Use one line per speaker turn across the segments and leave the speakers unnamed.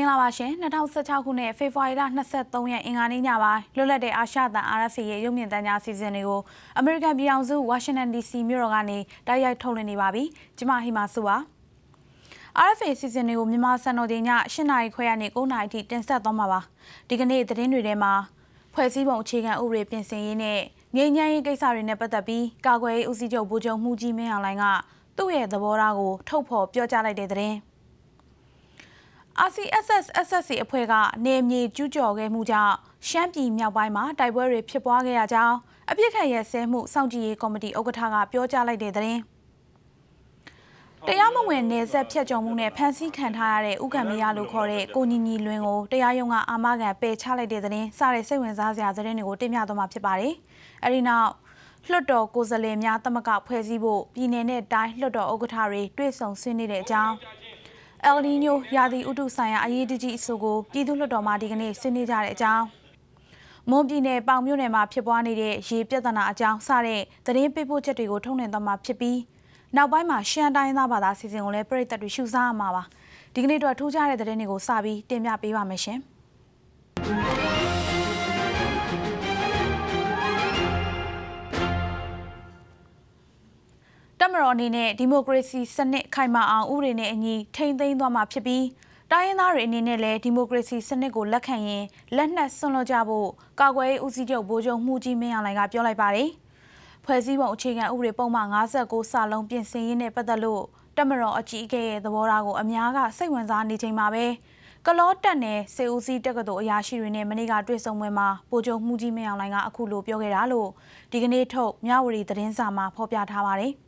င်္ဂလာပါရှင်2016ခုနှစ်ဖေဖော်ဝါရီလ23ရက်အင်္ဂါနေ့ညပိုင်းလွတ်လပ်တဲ့အာရှသံ RFA ရဲ့ရုပ်မြင်သံကြားအစီအစဉ်တွေကိုအမေရိကန်ပြည်ထောင်စုဝါရှင်တန် DC မြို့တော်ကနေတိုက်ရိုက်ထုတ်လွှင့်နေပါပြီ။ကျွန်မဟီမာစုပါ။ RFA အစီအစဉ်တွေကိုမြန်မာစံတော်ချိန်ည8နာရီခွဲကနေ9နာရီထိတင်ဆက်သွားမှာပါ။ဒီကနေ့သတင်းတွေထဲမှာဖွဲ့စည်းပုံအခြေခံဥပဒေပြင်ဆင်ရေးနဲ့ငြိမ်းချမ်းရေးကိစ္စတွေနဲ့ပတ်သက်ပြီးကာကွယ်ရေးဦးစီးချုပ်ဗိုလ်ချုပ်မှုကြီးမင်းအောင်လှိုင်ကသူ့ရဲ့သဘောထားကိုထုတ်ဖော်ပြောကြားလိုက်တဲ့သတင်း။ RCSS SSC အဖွဲ့ကနေမြေကျူးကျော်ခဲ့မှုကြောင့်ရှမ်းပြည်မြောက်ပိုင်းမှာတိုက်ပွဲတွေဖြစ်ပွားခဲ့ရကြောင်းအပြစ်ခတ်ရဲဆဲမှုစောင့်ကြည့်ရေးကော်မတီဥက္ကဋ္ဌကပြောကြားလိုက်တဲ့သတင်းတရားမဝင်နေဆက်ဖြတ်ကျော်မှုနဲ့ဖမ်းဆီးခံထားရတဲ့ဥက္ကံမရလို့ခေါ်တဲ့ကိုညီညီလွင်ကိုတရားရုံးကအာမခံပယ်ချလိုက်တဲ့သတင်းစတဲ့စိတ်ဝင်စားစရာသတင်းတွေကိုတင်ပြသွားမှာဖြစ်ပါတယ်။အဲဒီနောက်လွှတ်တော်ကိုယ်စားလှယ်များတမကဖွဲ့စည်းဖို့ပြည်내နဲ့တိုင်းလွှတ်တော်ဥက္ကဋ္ဌတွေတွေ့ဆုံဆွေးနွေးတဲ့အကြောင်း အယ်လ်နီညိုရာသီဥတုဆိုင်ရာအရေးတကြီးအဆိုကိုပြည်သူ့လွှတ်တော်မှဒီကနေ့ဆွေးနွေးကြတဲ့အကြောင်းမွန်ပြည်နယ်ပေါင်မြို့နယ်မှာဖြစ်ပွားနေတဲ့ရေပြဿနာအကြောင်းစတဲ့သတင်းပေးပို့ချက်တွေကိုထုတ်နှံသွားမှာဖြစ်ပြီးနောက်ပိုင်းမှာရှမ်းတိုင်းသားဘာသာစီစဉ်ကိုလည်းပြည်သက်တွေရှုစားရမှာပါဒီကနေ့တော့ထူးခြားတဲ့သတင်းတွေကိုစပြီးတင်ပြပေးပါမယ်ရှင် တမတော်အနေနဲ့ဒီမိုကရေစီစနစ်ခိုင်မာအောင်ဥပဒေနဲ့အညီထိန်းသိမ်းသွားမှာဖြစ်ပြီးတိုင်းရင်းသားတွေအနေနဲ့လည်းဒီမိုကရေစီစနစ်ကိုလက်ခံရင်လက်နက်ဆွန့်လွတ်ကြဖို့ကာကွယ်ရေးဦးစီးချုပ်ဗိုလ်ချုပ်မှုကြီးမင်းအောင်လှိုင်ကပြောလိုက်ပါတယ်။ဖွဲ့စည်းပုံအခြေခံဥပဒေပုံမှန်59စာလုံးပြင်ဆင်ရေးနဲ့ပတ်သက်လို့တမတော်အကြီးအကဲရဲ့သဘောထားကိုအများကစိတ်ဝင်စားနေချိန်မှာပဲကလောတက်နယ်စေဦးစီးတက္ကသိုလ်အရာရှိတွေနဲ့မနေ့ကတွေ့ဆုံပွဲမှာဗိုလ်ချုပ်မှုကြီးမင်းအောင်လှိုင်ကအခုလိုပြောခဲ့တာလို့ဒီကနေ့ထုတ်မြဝတီသတင်းစာမှာဖော်ပြထားပါတယ်။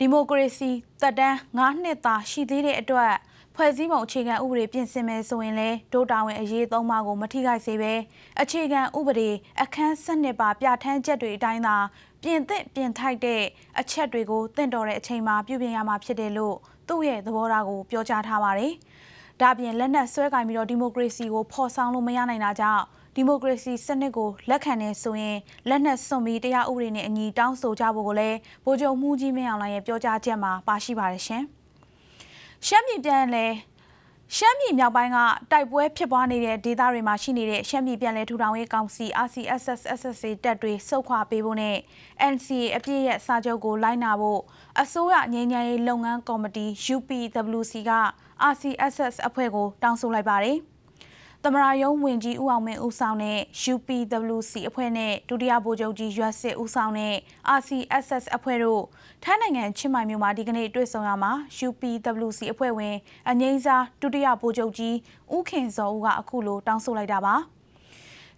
ဒီမိုကရေစီတက်တန်း9နှစ်သာရှိသေးတဲ့အတွက်ဖွဲ့စည်းပုံအခြေခံဥပဒေပြင်ဆင်မယ်ဆိုရင်လည်းဒို့တာဝန်အရေးသုံးပါးကိုမထိခိုက်စေပဲအခြေခံဥပဒေအခန်းစနစ်ပါပြဋ္ဌာန်းချက်တွေအတိုင်းသာပြင်သင့်ပြင်ထိုက်တဲ့အချက်တွေကိုတင့်တော်တဲ့အချိန်မှာပြုပြင်ရမှာဖြစ်တယ်လို့သူ့ရဲ့သဘောထားကိုပြောကြားထားပါတယ်။ဒါပြင်လက်နက်ဆွဲကင်ပြီးတော့ဒီမိုကရေစီကိုဖော်ဆောင်လို့မရနိုင်တာကြောင့် ဒီမိုကရေစီစနစ်ကိုလက်ခံနေဆိုရင်လက်နက်စွန့်ပြီးတရားဥပဒေနဲ့အညီတောင်းဆိုကြဖို့ကိုလည်းဗိုလ်ချုပ်မှုကြီးမင်းအောင်လှိုင်ရဲ့ပြောကြားချက်မှာပါရှိပါတယ်ရှင်။ရှမ်းပြည်ပြန်လဲရှမ်းပြည်မြောက်ပိုင်းကတိုက်ပွဲဖြစ်ပွားနေတဲ့ဒေသတွေမှာရှိနေတဲ့ရှမ်းပြည်ပြန်လည်ထူထောင်ရေးကောင်စီ RCSS SSA တပ်တွေစုခွာပေးဖို့နဲ့ NCA အပြည့်ရဲ့စာချုပ်ကိုလိုက်နာဖို့အစိုးရငြိမ်းချမ်းရေးလုပ်ငန်းကော်မတီ UPWC က RCSS အဖွဲ့ကိုတောင်းဆိုလိုက်ပါတယ်။သ မရာယုံဝင်ကြီးဦးအောင်မင်းဦးဆောင်တဲ့ UPWC အဖွဲ့နဲ့ဒုတိယဗိုလ်ချုပ်ကြီးရွက်စစ်ဦးဆောင်တဲ့ RCSS အဖွဲ့တို့ထိုင်းနိုင်ငံချင်းမိုင်မြို့မှာဒီကနေ့တွေ့ဆုံရမှာ UPWC အဖွဲ့ဝင်အငိမ့်စားဒုတိယဗိုလ်ချုပ်ကြီးဦးခင်စောဦးကအခုလိုတောင်းဆိုလိုက်တာပါ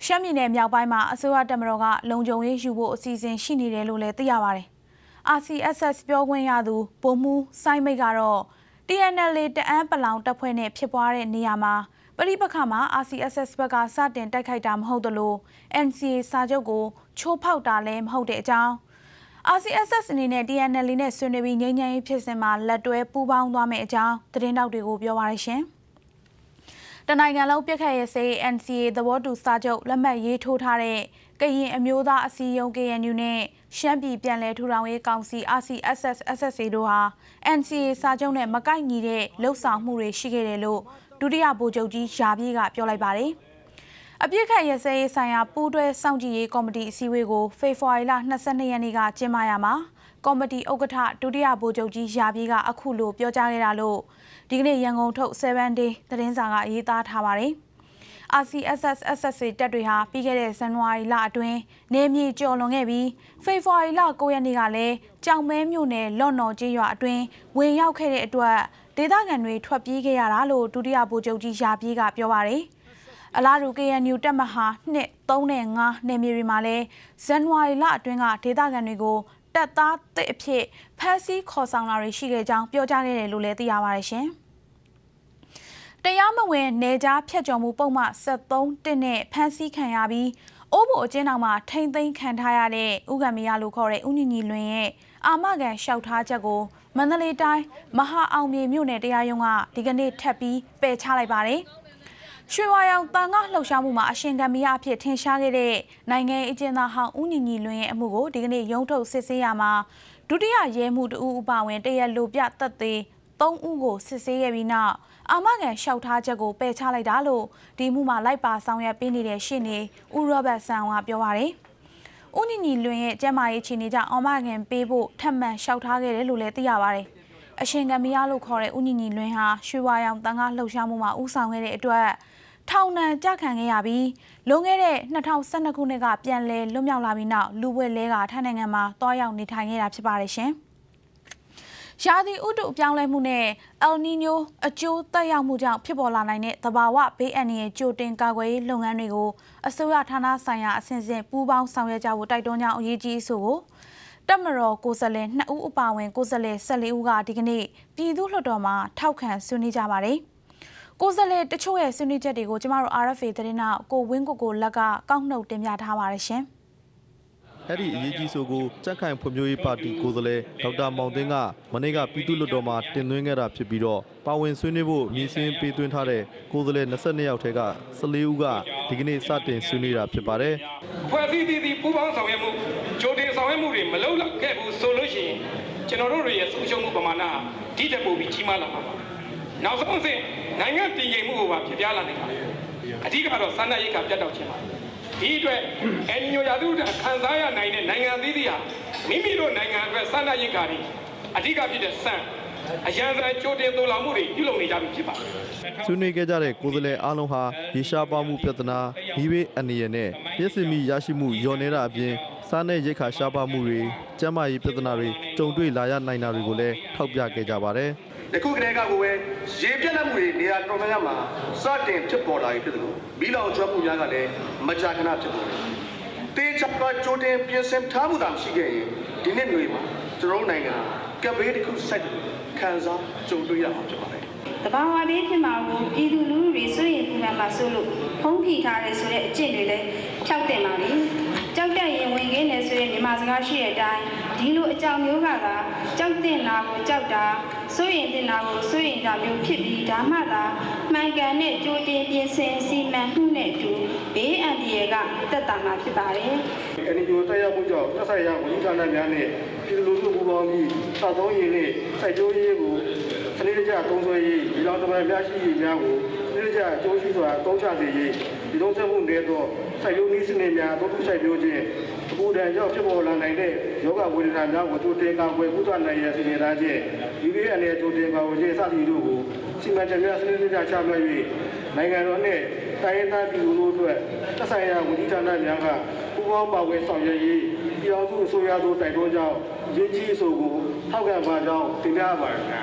ရှမ်းပြည်နယ်မြောက်ပိုင်းမှာအစိုးရတပ်မတော်ကလုံခြုံရေးယူဖို့အစီအစဉ်ရှိနေတယ်လို့လည်းသိရပါတယ်။ RCSS ပြောခွင့်ရသူဗိုလ်မှူးစိုင်းမိတ်ကတော့ TNL တအန်းပလောင်တပ်ဖွဲ့နဲ့ဖြစ်ပွားတဲ့နေရာမှာ ပရိပခမှာ RCSS ဘက်ကစတင်တိုက်ခိုက်တာမဟုတ်သလို NCA စာချုပ်ကိုချိုးဖောက်တာလည်းမဟုတ်တဲ့အကြောင်း RCSS အနေနဲ့ TNL နဲ့ဆွေးနွေးပြီးငြိမ်းချမ်းရေးဖြစ်စဉ်မှာလက်တွဲပူးပေါင်းသွားမယ့်အကြောင်းသတင်းတောက်တွေကိုပြောပါရရှင်။တနိုင်ငံလုံးပြစ်ခတ်ရေးစေး NCA သဘောတူစာချုပ်လက်မှတ်ရေးထိုးထားတဲ့ကရင်အမျိုးသားအစည်းအရုံး KNU နဲ့ရှမ်းပြည်ပြည်လဲထူထောင်ရေးကောင်စီ RCSS SSA တို့ဟာ NCA စာချုပ်နဲ့မကိုက်ညီတဲ့လှုပ်ဆောင်မှုတွေရှိခဲ့တယ်လို့ ဒုတိယဗိုလ်ချုပ်ကြီးရာပြေးကပြောလိုက်ပါတယ်။အပြစ်ခတ်ရစရေးဆိုင်ရာပူးတွဲစောင့်ကြည့်ရေးကော်မတီအစည်းအဝေးကိုဖေဖော်ဝါရီလ22ရက်နေ့ကကျင်းပရမှာကော်မတီဥက္ကဋ္ဌဒုတိယဗိုလ်ချုပ်ကြီးရာပြေးကအခုလိုပြောကြားခဲ့တာလို့ဒီကနေ့ရန်ကုန်ထုတ်7 day သတင်းစာကရေးသားထားပါတယ်။ RCSS SSA တပ်တွေဟာပြီးခဲ့တဲ့ဇန်နဝါရီလအတွင်းနေမြေကျော်လွန်ခဲ့ပြီးဖေဖော်ဝါရီလ9ရက်နေ့ကလည်းကြောင်မဲမြို့နယ်လော့နော်ကျေးရွာအတွင်းဝင်ရောက်ခဲ့တဲ့အတွက် ဒေသခံတွေထွက်ပြေးခဲ့ရတာလို့ဒုတိယဗိုလ်ချုပ်ကြီးရာပြေးကပြောပါတယ်။အလားတူ KNU တပ်မဟာ2 3နဲ့5နယ်မြေတွေမှာလည်းဇန်နဝါရီလအတွင်းကဒေသခံတွေကိုတပ်သားတစ်အဖြစ်ဖမ်းဆီးခေါ်ဆောင်လာတွေရှိခဲ့ကြောင်းပြောကြားခဲ့တယ်လို့လည်းသိရပါတယ်ရှင်။တရားမဝင်နေကြားဖြတ်ကျော်မှုပုံမှန်73တစ်နဲ့ဖမ်းဆီးခံရပြီးအိုးဘိုအကျဉ်းတော်မှာထိမ့်သိမ်းခံထားရတဲ့ဥက္ကမရလို့ခေါ်တဲ့ဥညီညီလွင်ရဲ့အာမခံလျှောက်ထားချက်ကို မန္တလေးတိုင်းမဟာအောင်မြေမြို့နယ်တရားရုံးကဒီကနေ့ထပ်ပြီးပယ်ချလိုက်ပါတယ်။ရွှေဝါရောင်တန်ကလှုပ်ရှားမှုမှာအရှင်ကမီယာအဖြစ်ထင်ရှားခဲ့တဲ့နိုင်ငံအကျဉ်းသားဟောင်းဦးညီညီလွင်ရဲ့အမှုကိုဒီကနေ့ရုံးထုတ်စစ်ဆေးရမှာဒုတိယရဲမှုတဦးအပါဝင်တရက်လိုပြတက်သေး3ဦးကိုစစ်ဆေးခဲ့ပြီးနောက်အာမခံလျှောက်ထားချက်ကိုပယ်ချလိုက်တာလို့ဒီမှုမှာလိုက်ပါဆောင်ရွက်ပေးနေတဲ့ရှေ့နေဦးရောဘတ်ဆန်ကပြောပါတယ်။ ဦးညီညီလွင်ရဲ့ကျမ်းမာရေးခြေနေကြောင့်အာမခံပေးဖို့ထပ်မံလျှောက်ထားခဲ့တယ်လို့လည်းသိရပါတယ်။အရှင်ကမီယာလို့ခေါ်တဲ့ဦးညီညီလွင်ဟာရွှေဝါရောင်တန်ခါလှုပ်ရှားမှုမှာဦးဆောင်ခဲ့တဲ့အတွက်ထောင်ဒဏ်ကြခံခဲ့ရပြီးလွန်ခဲ့တဲ့2012ခုနှစ်ကပြန်လည်လွတ်မြောက်လာပြီးနောက်လူပွဲလဲကထိုင်းနိုင်ငံမှာတွားရောက်နေထိုင်ခဲ့တာဖြစ်ပါတယ်ရှင်။ ရာသီဥတုအပြောင်းလဲမှုနဲ့အယ်နီညိုအကျိုးသက်ရောက်မှုကြောင့်ဖြစ်ပေါ်လာနိုင်တဲ့သဘာဝဘေးအန္တရာယ်ကြိုတင်ကာကွယ်ရေးလုပ်ငန်းတွေကိုအစိုးရဌာနဆိုင်ရာအဆင့်ဆင့်ပူးပေါင်းဆောင်ရွက်ကြဖို့တိုက်တွန်းကြောင်းအရေးကြီးအဆိုကိုတက်မတော်ကိုယ်စားလှယ်2ဦးအပါအဝင်ကိုယ်စားလှယ်14ဦးကဒီကနေ့ပြည်သူ့လွှတ်တော်မှာထောက်ခံဆွေးနွေးကြပါတယ်။ကိုယ်စားလှယ်တချို့ရဲ့ဆွေးနွေးချက်တွေကိုကျမတို့ RFA သတင်းနောက်ကိုဝင်းကိုကိုလက်ကကောက်နှုတ်တင်ပြထားပါတယ်ရှင်။
အဲ့ဒီအရေးကြီးဆိုကိုကြက်ခိုင်ဖွံ့ဖြိုးရေးပါတီကိုယ်စားလှယ်ဒေါက်တာမောင်သိန်းကမနေ့ကပြည်သူ့လွှတ်တော်မှာတင်သွင်းခဲ့တာဖြစ်ပြီးတော့ပါဝင်ဆွေးနွေးဖို့မြင်းစင်းပေးသွင်းထားတဲ့ကိုယ်စားလှယ်22ယောက်ထဲက14ဦးကဒီကနေ့စတင်ဆွေးနွေးတာဖြစ်ပါတယ်
ဖွဲ့စည်းသီးသီးပူးပေါင်းဆောင်ရွက်မှုကြိုတင်ဆောင်ရွက်မှုတွေမလုပ်လောက်ခဲ့ဘူးဆိုလို့ရှိရင်ကျွန်တော်တို့တွေရဲ့ဆုံးရှုံးမှုပမာဏဟာဒီတက်ပိုပြီးကြီးမားလာမှာပါနောက်ဆုံးအဆင့်နိုင်ငံတည်ငြိမ်မှုကိုပါဖြစ်ပြလာနိုင်ပါတယ်အဓိကတော့စန္ဒရိတ်ကပြတ်တောက်ခြင်းပါ ဒီအတွက်အန်နီယိုရာသီဥတုခံစားရနိုင်တဲ့နိုင်ငံအသီးသီးဟာမိမိတို့နိုင်ငံအတွက်စန္ဒရိတ်ကာတွေအဓိကဖြစ်တဲ့စံအရန်စံကြိုတင်သို့လောင်မှုတွေပြုလုပ်နေကြပြီဖြစ်ပါတယ်
ဆွေးနွေးခဲ့ကြတဲ့ကိုယ်စားလှယ်အားလုံးဟာရေရှားပါမှုပြဿနာမိဘအနေရနဲ့ပြည့်စုံမှုရရှိမှုလျော်နေတာအပြင် စားနဲ့ရိတ်ခါရှားပါမှုတွေကျန်းမာရေးပြဿနာတွေကြုံတွေ့လာရနိုင်တာတွေကိုလည်းထောက်ပြခဲ့ကြပါတယ်
ယခုကတည်းကကိုပဲရေပြတ်လက်မှုတွေနေရာတော်များများမှာစတင်ဖြစ်ပေါ်လာပြီဖြစ်တယ်လို့မီးလောင်ကျွမ်းမှုများကလည်းမကြာခဏဖြစ်ပေါ်တယ်။တေချပ်ကကြိုတင်ပြင်ဆင်ထားမှုသာရှိခဲ့ရင်ဒီနှစ်မျိုးမှာကျွန်တော်တို့နိုင်ငံကပ်ဘေးတစ်ခုစိုက်ခံစားကြုံတွေ့ရမှာဖြစ်ပါတယ်။
တဘာဝဘေးဖြစ်မှာကိုပြည်သူလူထုတွေစိုးရိမ်ပူပန်မှာစိုးလို့ဖုံးဖိထားတယ်ဆိုတဲ့အကျင့်တွေလည်းဖြောက်တင်ပါလိမ့် ကြောက်တဲ့ရင်ဝင်ခင်းတယ်ဆိုတဲ့မြန်မာစကားရှိတဲ့အတိုင်းဒီလိုအကြောင်းမျိုးကသာကြောက်တင်တာကိုကြောက်တာစိုးရိမ်တင်တာကိုစိုးရိမ်တာမျိုးဖြစ်ပြီးဒါမှသာမှန်ကန်တဲ့ကြိုတင်ပြင်ဆင်စီမံမှုနဲ့အတူဘေးအန္တရာယ်ကတက်တာမှာဖြစ်ပါတယ်
အန်ဒီယိုတက်ရောက်မှုကြောင့်သက်ဆိုင်ရာဝန်ကြီးဌာနများနဲ့ပြည်သူလူထုပူးပေါင်းပြီးစောက်သုံးရည်နဲ့စိုက်ပျိုးရေးကိုစနစ်တကျသုံးစွဲရေးဒီလောင်တမန်များရှိရေးများကိုစနစ်တကျအကျိုးရှိစွာသုံးချစေရေး ဒီလုံးဆက်မှုတွေတော့စိုက်ပျိုးနည်းစနစ်များသုံးထုစိုက်ပျိုးခြင်းအပူဒဏ်ကြောင့်ဖြစ်ပေါ်လာနိုင်တဲ့ယောဂဝေဒနာများကိုကြိုတင်ကာကွယ်ကုသနိုင်ရန်စီမံထားခြင်းဒီလိုအနေကြိုတင်ကာကွယ်ခြင်းစသည်တို့ကိုစီမံချက်များစနစ်တကျချမှတ်၍နိုင်ငံတော်နဲ့တိုင်းရင်းသားပြည်သူတို့အတွက်သက်ဆိုင်ရာဝန်ကြီးဌာနများကပူးပေါင်းပါဝင်ဆောင်ရွက်ရေးပြည်အောင်စုအစိုးရတို့တိုက်တွန်းကြောင်းရင်းကြီးအဆိုကိုထောက်ခံပါကြောင်းတင်ပြပါတယ်ခင်ဗျာ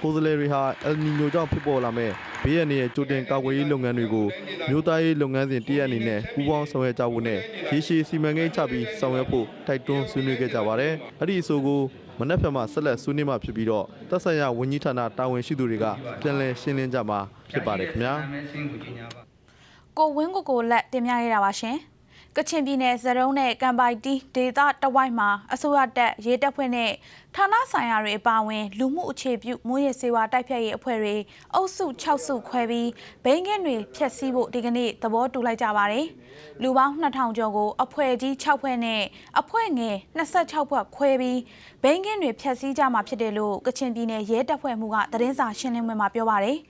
ကိုယ်စားလှယ်တွေဟာအယ်နီညိုကြောင့်ဖြစ်ပေါ်လာမဲ့ ဘေးရန်ရဲ့ကြိုတင်ကာကွယ်ရေးလုပ်ငန်းတွေကိုမြို့သားရေးလုပ်ငန်းစဉ်တရက်အနေနဲ့ပူးပေါင်းဆောင်ရွက်ကြဖို့နဲ့ရေရှည်စီမံကိန်းချပြီးဆောင်ရွက်ဖို့တိုက်တွန်းဆွေးနွေးခဲ့ကြပါတယ်။အဲ့ဒီအဆိုကိုမနက်ဖြန်မှာဆက်လက်ဆွေးနွေးမှာဖြစ်ပြီးတော့သက်ဆိုင်ရာဝန်ကြီးဌာနတာဝန်ရှိသူတွေကပြန်လည်ရှင်းလင်းကြမှာဖြစ်ပါတယ်ခင်ဗျာ။
ကိုဝင်းကိုကိုလက်တင်ပြခဲ့တာပါရှင်။ ကချင်ပြည်နယ်ဇရုံးနဲ့ကံပိုက်တီဒေသတဝိုက်မှာအစိုးရတပ်ရေးတပ်ဖွဲ့နဲ့ဌာနဆိုင်ရာတွေအပါအဝင် လူမှုအခြေပြုမွေးရစေဝါတိုက်ဖြတ်ရေးအဖွဲ့တွေအုပ်စု6စုခွဲပြီးဘိန်းကင်းတွေဖျက်ဆီးဖို့ဒီကနေ့သဘောတူလိုက်ကြပါတယ်။လူပေါင်း2000ကျော်ကိုအဖွဲ့ကြီး6ဖွဲ့နဲ့အဖွဲ့ငယ်26ဖွဲ့ခွဲပြီးဘိန်းကင်းတွေဖျက်ဆီးကြမှာဖြစ်တယ်လို့ကချင်ပြည်နယ်ရဲတပ်ဖွဲ့မှူးကသတင်းစာရှင်းလင်းပွဲမှာပြောပါတယ်။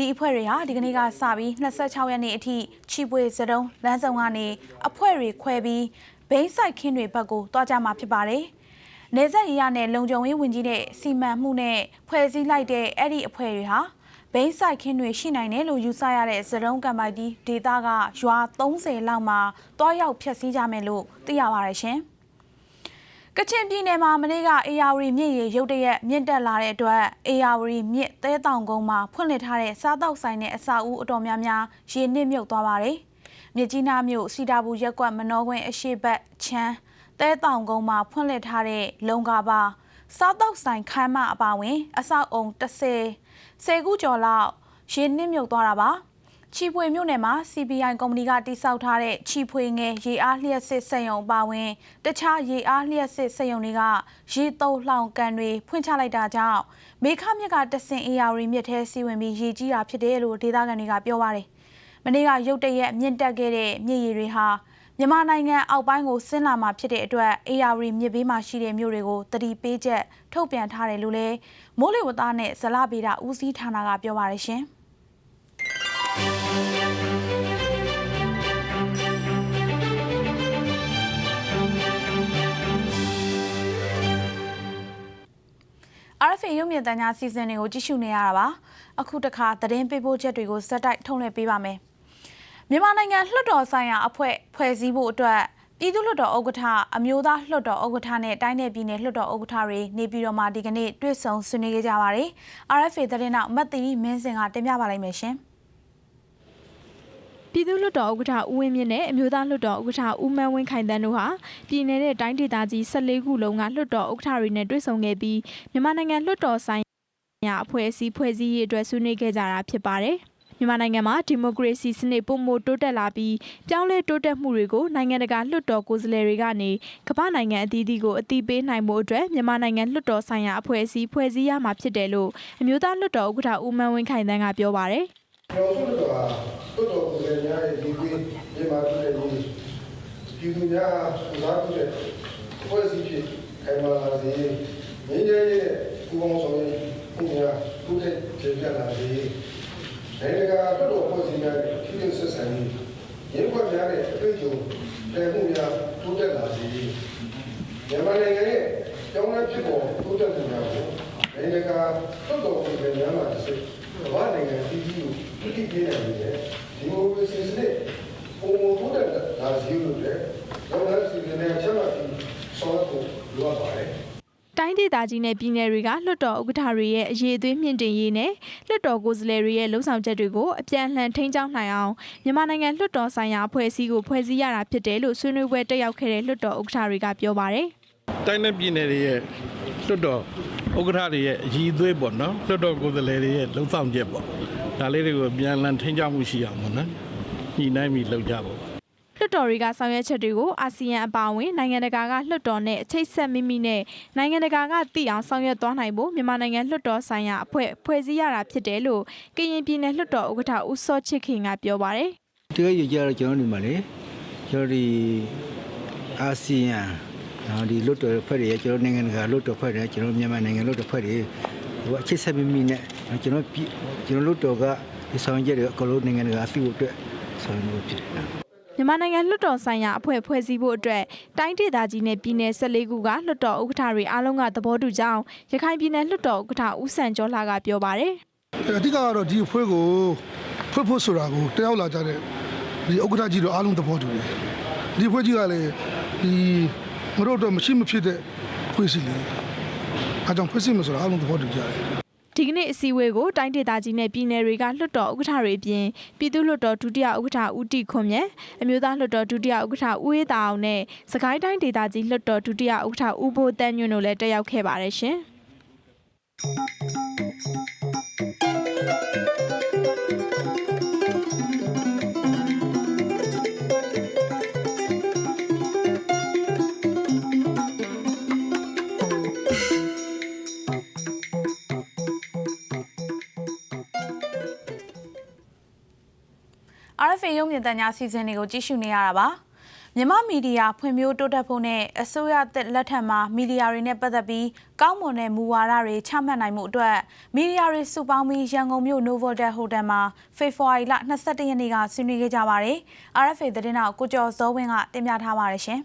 ဒီအဖွဲ့တွေဟာဒီကနေ့ကစပြီး26ရက်နေ့အထိချီပွေစတုံးလမ်းဆောင်ကနေအဖွဲ့တွေခွဲပြီးဘိန်းဆိုင်ခင်းတွေဘက်ကိုတွားကြမှာဖြစ်ပါတယ်။နေဆက်ရရနဲ့လုံခြုံရေးဝင်ကြီးတဲ့စီမံမှုနဲ့ဖွဲ့စည်းလိုက်တဲ့အဲ့ဒီအဖွဲ့တွေဟာဘိန်းဆိုင်ခင်းတွေရှိနိုင်တယ်လို့ယူဆရတဲ့စတုံးကံပိုက်တီဒေတာကရွာ30လောက်မှာတွားရောက်ဖျက်ဆီးကြမယ်လို့သိရပါတယ်ရှင်။ ကချင်ပြည်နယ်မှာမနေ့ကအေယာဝတီမြစ်ရေရုတ်တရက်မြင့်တက်လာတဲ့အတွက်အေယာဝတီမြစ်သဲတောင်ကုန်းမှာဖွင့်လှစ်ထားတဲ့စားတောက်ဆိုင်နဲ့အစာအုပ်အတော်များများရေနစ်မြုပ်သွားပါတယ်။မြစ်ကြီးနားမြို့စီတာဘူးရက်ကွက်မနောကွင်းအရှိတ်ချမ်းသဲတောင်ကုန်းမှာဖွင့်လှစ်ထားတဲ့လုံကာပါစားတောက်ဆိုင်ခမ်းမအပါဝင် အဆောက်အုံ30ဆယ်ခုကျော်လောက်ရေနစ်မြုပ်သွားတာပါ။ ချီဖွေမြို့နယ်မှာ CPI ကုမ္ပဏီကတိစောက်ထားတဲ့ချီဖွေငယ်ရေအားလျှက်စစ်စက်ရုံအပါအဝင် တခြားရေအားလျှက်စစ်စက်ရုံတွေကရေတုံလှောင်ကန်တွေဖွင့်ချလိုက်တာကြောင့်မေခမြစ်ကတဆင်အေယာဝတီမြစ်ထဲစီးဝင်ပြီးရေကြီးတာဖြစ်တယ်လို့ဒေသခံတွေကပြောပါတယ်။မနေ့ကရုတ်တရက်မြင့်တက်ခဲ့တဲ့မြစ်ရေတွေဟာမြန်မာနိုင်ငံအောက်ပိုင်းကိုဆင်းလာမှာဖြစ်တဲ့အတွက် AR မြစ်ဘေးမှာရှိတဲ့မြို့တွေကိုတတိပေးချက်ထုတ်ပြန်ထားတယ်လို့လည်းမိုးလေဝသနဲ့ဇလဗေဒဦးစီးဌာနကပြောပါရရှင်။ RFA ရုပ်မြင်သံကြားစီစဉ်တွေကိုကြည့်ရှုနေရတာပါအခုတခါသတင်းပေးပို့ချက်တွေကိုစက်တိုက်ထုတ်လွှင့်ပေးပါမယ်မြန်မာနိုင်ငံလွှတ်တော်ဆိုင်ရာအဖွဲ့ဖွဲ့စည်းဖို့အတွက်ပြည်သူ့လွှတ်တော်ဥက္ကဋ္ဌအမျိုးသားလွှတ်တော်ဥက္ကဋ္ဌနဲ့တိုင်းနယ်ပြည်နယ်လွှတ်တော်ဥက္ကဋ္ဌတွေနေပြည်တော်မှာဒီကနေ့တွေ့ဆုံဆွေးနွေးခဲ့ကြပါတယ် RFA သတင်းနောက်မတ်တီမင်းစင်ကတင်ပြပါလိမ့်မယ်ရှင်
ပြည်သူ့လွှတ်တော်ဥက္ကဋ္ဌဦးဝင်းမြင့်နဲ့အမျိုးသားလွှတ်တော်ဥက္ကဋ္ဌဦးမန်းဝင်းခိုင်တန်းတို့ဟာပြည်내တဲ့တိုင်းဒေသကြီး14ခုလုံးကလွှတ်တော်ဥက္ကဋ္ဌတွေနဲ့တွေ့ဆုံခဲ့ပြီးမြန်မာနိုင်ငံလွှတ်တော်ဆိုင်ရာအဖွဲ့အစည်းဖွဲ့စည်းရေးအတွက်ဆွေးနွေးခဲ့ကြတာဖြစ်ပါတယ်။မြန်မာနိုင်ငံမှာဒီမိုကရေစီစနစ်ပုံမိုတိုးတက်လာပြီးပြောင်းလဲတိုးတက်မှုတွေကိုနိုင်ငံတကာလွှတ်တော်ကိုယ်စားလှယ်တွေကနေကမ္ဘာနိုင်ငံအသီးသီးကိုအတိပေးနိုင်မှုအတွက်မြန်မာနိုင်ငံလွှတ်တော်ဆိုင်ရာအဖွဲ့အစည်းဖွဲ့စည်းရမှာဖြစ်တယ်လို့အမျိုးသားလွှတ်တော်ဥက္ကဋ္ဌဦးမန်းဝင်းခိုင်တန်းကပြောပါတယ်။
ကျောင်းစုတော်ဟာတော်တော်ကိုယ်များရဲ့ဒီကွေးဒီမှာပြည်တဲ့ပြည်သူများစကားပြောတဲ့ဖွဲ့စည်းဖြစ်ခိုင်မာလာစေငင်းရဲရဲ့ပူပေါင်းဆောင်ရဲ့ပုံများသူတဲ့ကျေပြလာစေနိုင်ငံကတော်တော်ဖွဲ့စည်းများတဲ့ပြည်သူဆက်ဆံရေးရင်းခွက်များတဲ့အတွေ့အကြုံတည်မှုများတိုးတက်လာစေမြန်မာနိုင်ငံရဲ့ကျောင်းသားဖြစ်ပေါ်တိုးတက်မှုများကိုနိုင်ငံကတော်တော်ကိုယ်များမှာတစ်စိတ်ဘာနိုင်ငံပြည်ကြီးကို ပြည့်ပြည့်နေတယ်ဒီမိုကရေစီစနစ်ပုံမတိုးတက်လာစီလို့လေတော့လည်းစီနေချက်မှပြီးဆောက်ဖို့လိုအပ်ပါတယ်
တိုင်းဒေသကြီးနဲ့ပြည်နယ်တွေကလွှတ်တော်ဥက္ကဋ္ဌတွေရဲ့အရေးအသွေးမြင့်တင်ရေးနဲ့လွှတ်တော်ကိုယ်စားလှယ်တွေရဲ့လှုပ်ဆောင်ချက်တွေကိုအပြန်အလှန်ထိန်းကျောင်းနိုင်အောင်မြန်မာနိုင်ငံလွှတ်တော်ဆိုင်ရာအဖွဲ့အစည်းကိုဖွဲ့စည်းရတာဖြစ်တယ်လို့ဆွေးနွေးပွဲတက်ရောက်ခဲ့တဲ့လွှတ်တော်ဥက္ကဋ္ဌတွေကပြောပါတယ်
တိုင်းနဲ့ပြည်နယ်တွေရဲ့လွတ်တော် ဥက္ကဋ္ဌတွေရဲ့အကြီးအသေးပေါ့နော်လွတ်တော်ကိုယ်စားလှယ်တွေရဲ့လုံဆောင်ချက်ပေါ့ဒါလေးတွေကိုပြန်လည်ထိန်းချောင်းမှုရှိအောင်ပေါ့နော်ညှိနှိုင်းပြီးလုပ်ကြပါ
လွှတ်တော်တွေကဆောင်ရွက်ချက်တွေကိုအာဆီယံအပါအဝင်နိုင်ငံတကာကလွှတ်တော်နဲ့အချိတ်ဆက်မိမိနဲ့နိုင်ငံတကာကသိအောင်ဆောင်ရွက်သွားနိုင်ဖို့မြန်မာနိုင်ငံလွှတ်တော်ဆိုင်ရာအဖွဲ့ဖွဲ့စည်းရတာဖြစ်တယ်လို့ကရင်ပြည်နယ်လွှတ်တော်ဥက္ကဋ္ဌဦးစောချစ်ခင်ကပြောပါတယ်
တကယ်ရကြတော့ကျွန်တော်ဒီမှာလေကျွန်တော်ဒီအာဆီယံ နော်ဒီလွတ်တော်ဖွဲ့တွေကျွန်တော်နိုင်ငံတကာလွတ်တော်ဖွဲ့တွေကျွန်တော်မြန်မာနိုင်ငံလွတ်တော်ဖွဲ့တွေဟိုအချစ်ဆက်မိမိနဲ့ကျွန်တော်ပြည်ကျွန်တော်လွတ်တော်ကဒီဆောင်ချက်တွေအကလုံးနိုင်ငံတကာအသိဖို့အတွက်ဆောင်ရွက်လို့ဖြစ်တယ်
မြန်မာနိုင်ငံလွှတ်တော်ဆိုင်ရာအဖွဲ့ဖွဲ့စည်းဖို့အတွက်တိုင်းဒေသကြီးနဲ့ပြည်နယ်14ခုကလွှတ်တော်ဥက္ကဋ္ဌတွေအားလုံးကသဘောတူကြောင်းရခိုင်ပြည်နယ်လွှတ်တော်ဥက္ကဋ္ဌဦးစံကျော်လှကပြောပါတယ်
အဓိကကတော့ဒီအဖွဲ့ကိုဖွဲ့ဖို့ဆိုတာကိုတယောက်လာကြတဲ့ဒီဥက္ကဋ္ဌကြီးတို့အားလုံးသဘောတူတယ်ဒီအဖွဲ့ကြီးကလည်းဒီ မတို့တော့မရှိမဖြစ်တဲ့ဖွဲ့စည်းလေအဲကြောင့်ဖွဲ့စည်းမဆိုတာအားလုံးသဘောတူကြတယ်
ဒီကနေ့အစည်းအဝေးကိုတိုင်းဒေသကြီးနဲ့ပြည်နယ်တွေကလွှတ်တော်ဥက္ကဋ္ဌတွေအပြင်ပြည်သူ့လွှတ်တော်ဒုတိယဥက္ကဋ္ဌဦးတီခွန်မြတ်အမျိုးသားလွှတ်တော်ဒုတိယဥက္ကဋ္ဌဦးအေးတာအောင်နဲ့စကိုင်းတိုင်းဒေသကြီးလွှတ်တော်ဒုတိယဥက္ကဋ္ဌဦးဘိုးတန်းညွန့်တို့လည်းတက်ရောက်ခဲ့ပါတယ်ရှင်။
RFA ရုပ်မြင်သံကြားစီစဉ်တွေကိုကြည့်ရှုနေရတာပါမြမမီဒီယာဖွံ့ဖြိုးတိုးတက်ဖို့နဲ့အစိုးရသက်လက်ထက်မှာမီဒီယာတွေနဲ့ပတ်သက်ပြီးကောင်းမွန်တဲ့မူဝါဒတွေချမှတ်နိုင်မှုအတွက်မီဒီယာတွေစုပေါင်းပြီးရန်ကုန်မြို့ Novotel Hotel မှာဖေဖော်ဝါရီလ22ရက်နေ့ကဆွေးနွေးခဲ့ကြပါတယ် RFA သတင်းတော်ကိုကျော်စောဝင်းကတင်ပြထားပါတယ်ရှင်